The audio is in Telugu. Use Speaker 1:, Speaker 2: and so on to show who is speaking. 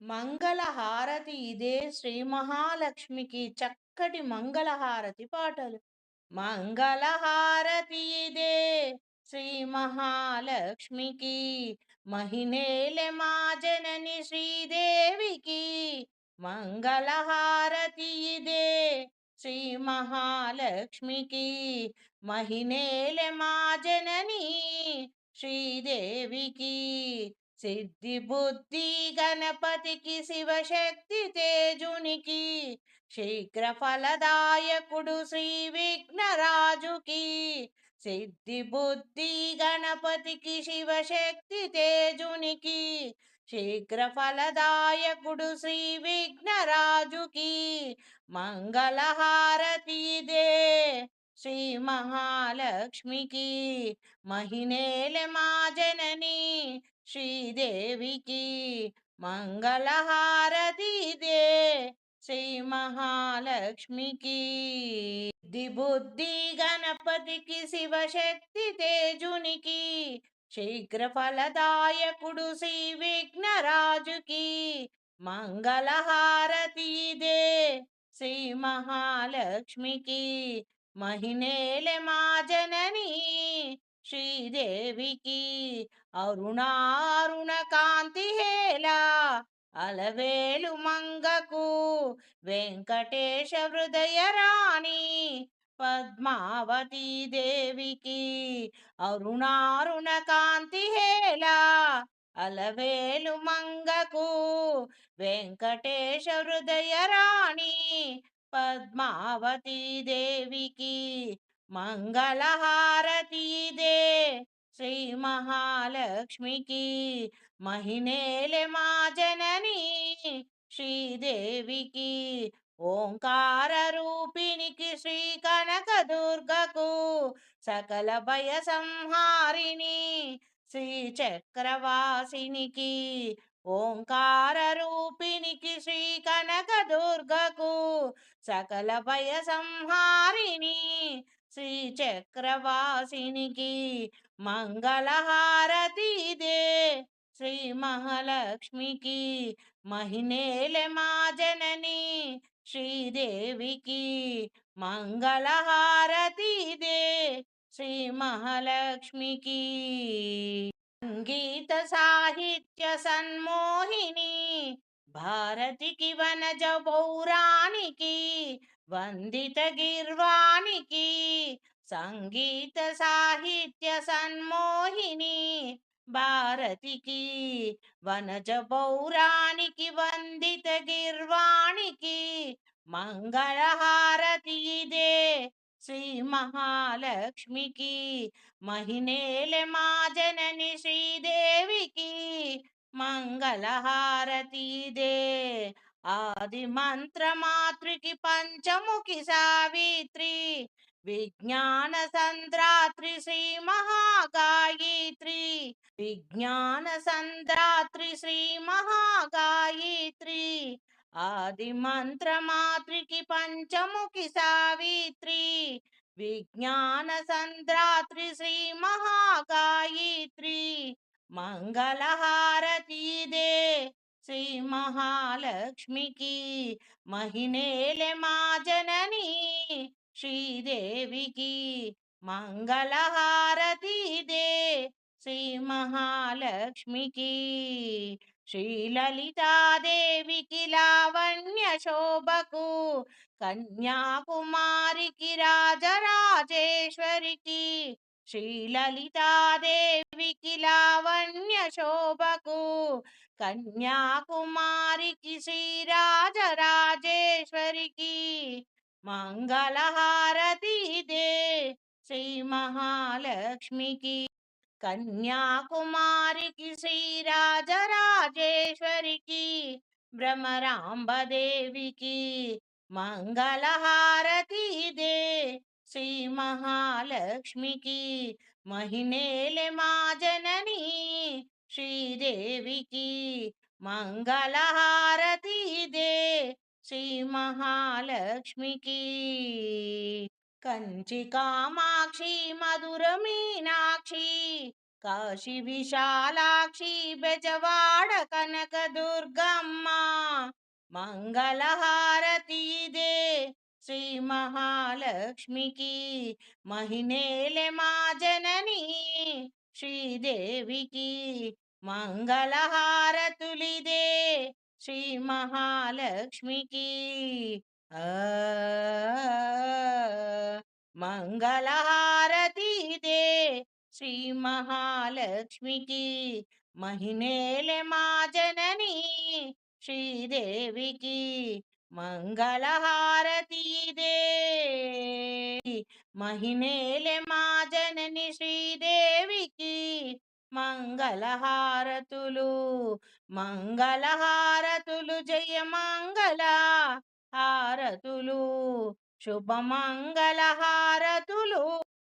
Speaker 1: మంగళహారతి ఇదే శ్రీ మహాలక్ష్మికి చక్కటి మంగళహారతి పాటలు. మంగళహారతి ఇదే శ్రీ మహాలక్ష్మికి మహినేలె మా జనని శ్రీదేవికి. మంగళహారతి ఇదే శ్రీ మహాలక్ష్మికి మహినేలె మా జనని శ్రీదేవికి. సిద్ధి బుద్ధి గణపతికి శివశక్తి తేజునికి శీఘ్ర ఫలదాయకుడు శ్రీ విఘ్నరాజుకి. సిద్ధి బుద్ధి గణపతికి శివశక్తి తేజునికి శీఘ్ర ఫలదాయకుడు శ్రీ విఘ్నరాజుకి. మంగళహారతి దే శ్రీ మహాలక్ష్మికి మహినేల మా జనని. శ్రీదేవికి మంగళహారతి దే శ్రీ మహాలక్ష్మికి దిబుద్ధి గణపతికి శివశక్తి తేజునికి శీఘ్ర ఫలదాయకుడు శ్రీ విఘ్నరాజుకి మంగళహారతి దే శ్రీ మహాలక్ష్మికి మహినేల మా జననీ. శ్రీదేవికి అరుణారుణ కాంతి హేలా అలవేలు మంగకు వెంకటేశ హృదయ రాణి పద్మావతి దేవికి అరుణారుణ కాంతి హేలా అలవేలు మంగకు వెంకటేశ హృదయ రాణి పద్మావతి దేవికి మంగళహారతి దే శ్రీ మహాలక్ష్మికి మహినేలే మా జనని. శ్రీదేవికి ఓంకార రూపిణికి శ్రీ కనక దుర్గకు సకల భయ సంహారిణి. శ్రీ చక్రవాసినికి ఓంకార రూపిణికి శ్రీ కనక దుర్గకు సకల భయ సంహారిణి. శ్రీ చక్రవాసినికి మంగళహారతి దే శ్రీ మహాలక్ష్మికి మహినేలె మా జనని. శ్రీదేవికి మంగళహారతి దే శ్రీ మహాలక్ష్మికి సంగీత సాహిత్య సన్మోహిని. భారతికి వనజ పౌరాణికి వందిత గిర్వానికి సంగీత సాహిత్య సన్మోహిని భారతికి వనజ పౌరాణికి వందిత గిర్వానికి మంగళహారతి ఇదే శ్రీ మహాలక్ష్మికి మహినేలె మా జనని శ్రీదేవికి మంగళహారతి ఇదే ఆది మంత్రమాతృకి పంచముఖి సావిత్రి విజ్ఞాన సంద్రాత్రి శ్రీ మహాగాయత్రి విజ్ఞాన సంద్రాత్రి శ్రీ మహాగాయత్రి ఆది మంత్రమాతృకి పంచముఖి సావిత్రి విజ్ఞాన సంద్రాత్రి శ్రీ మహాగాయత్రి. మంగళహారతి దే శ్రీ మహాలక్ష్మికి మహినేలె మా జనని శ్రీదేవికి మంగళహారతి దే శ్రీ మహాలక్ష్మికి శ్రీలలితాదేవికి లావణ్య శోభకు కన్యాకుమారికి రాజరాజేశ్వరికి శ్రీలలితాదేవికి లావణ్య శోభకు कन्याकुमारी किसी राज राजेश्वरी की मंगल हारती दे श्री महालक्ष्मी की। कन्याकुमारी किसी राज राजेश्वरी की भ्रमरांब देवी की मंगल हारती दे श्री महालक्ष्मी की। महीने ले माँ जननी శ్రీ మహాలక్ష్మికి మహినేలె మా జనని శ్రీదేవికి మంగళహారతి దే శ్రీ మహాలక్ష్మికి కంచి కామాక్షి మధుర మీనాక్షి కాశీ విశాలాక్షి బెజవాడ కనక దుర్గమ్మ మంగళహారతి ఇదే శ్రీ మహాలక్ష్మికి మహినేలె మా జనని శ్రీదేవికి మంగళహారతులిదే శ్రీ మహాలక్ష్మికి ఆ మంగళహారతి ఇదే శ్రీ మహాలక్ష్మికి మహినేలె మా జనని శ్రీదేవికి మంగళహారతి ఇదే మహినేలె మా జనని శ్రీదేవికి మంగళహారతులు మంగళహారతులు జయ మంగళ హారతులు శుభమంగళ హారతులు.